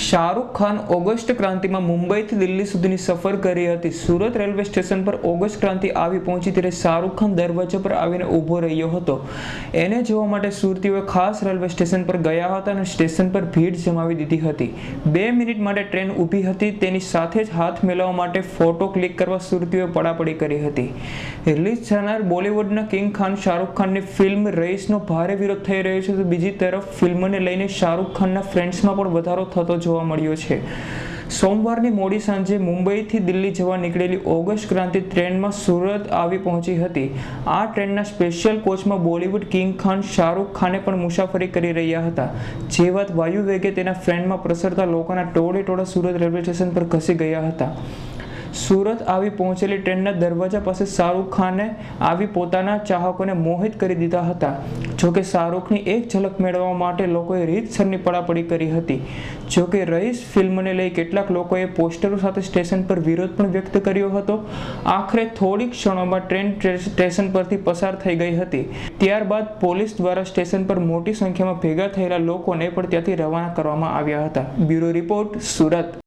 Shahrukh Khan August ક્રાંતિમાં મુંબઈથી દિલ્હી સુધીની સફર કરી હતી. સુરત રેલવે સ્ટેશન પર ઓગસ્ટ ક્રાંતિ આવી પહોંચી ત્યારે શાહરૂખ ખાન દરવાજા પર આવીને ઊભો રહ્યો હતો. એને જોવા માટે સુરતીઓએ ખાસ રેલવે સ્ટેશન પર ગયા હતા અને સ્ટેશન પર ભીડ જમાવી દીધી હતી. બે મિનિટ માટે ટ્રેન ઊભી હતી. તેની સાથે જ હાથ મેળવવા માટે ફોટો ક્લિક કરવા સુરતીઓએ પડાપડી કરી હતી. રિલીઝ થનાર બોલિવૂડના કિંગ ખાન શાહરૂખ ખાનની ફિલ્મ રઈસનો ભારે વિરોધ થઈ રહ્યો છે. તો બીજી તરફ ફિલ્મને લઈને શાહરૂખ ખાનના ફ્રેન્ડ્સમાં પણ વધારો થતો જોવા મળ્યો છે. સોમવારની મોડી સાંજે મુંબઈથી દિલ્હી જવા નીકળેલી ઓગસ્ટ ક્રાંતિ ટ્રેનમાં સુરત આવી પહોંચી હતી. આ ટ્રેનના સ્પેશિયલ કોચમાં બોલિવૂડ કિંગ ખાન, શાહરૂખ ખાને પણ મુસાફરી કરી રહ્યા હતા. જે વાત વાયુ વેગે તેના ફ્રેન્ડમાં પ્રસરતા લોકોના ટોળે ટોળા સુરત રેલવે સ્ટેશન પર ખસી ગયા હતા. સુરત આવી પહોંચેલી ટ્રેનના દરવાજા પાસે શાહરૂખ ખાને આવી પોતાના ચાહકોને મોહિત કરી દીધા હતા. જોકે શાહરૂખની એક ઝલક મેળવવા માટે લોકોએ રીતસરની પડાપડી કરી હતી. જોકે રઈસ ફિલ્મને લઈ કેટલાક લોકોએ પોસ્ટરો સાથે સ્ટેશન પર વિરોધ પણ વ્યક્ત કર્યો હતો. આખરે થોડીક ક્ષણોમાં ટ્રેન સ્ટેશન પરથી પસાર થઈ ગઈ હતી. ત્યારબાદ પોલીસ દ્વારા સ્ટેશન પર મોટી સંખ્યામાં ભેગા થયેલા લોકોને પણ ત્યાંથી રવાના કરવામાં આવ્યા હતા. Bureau report, Surat.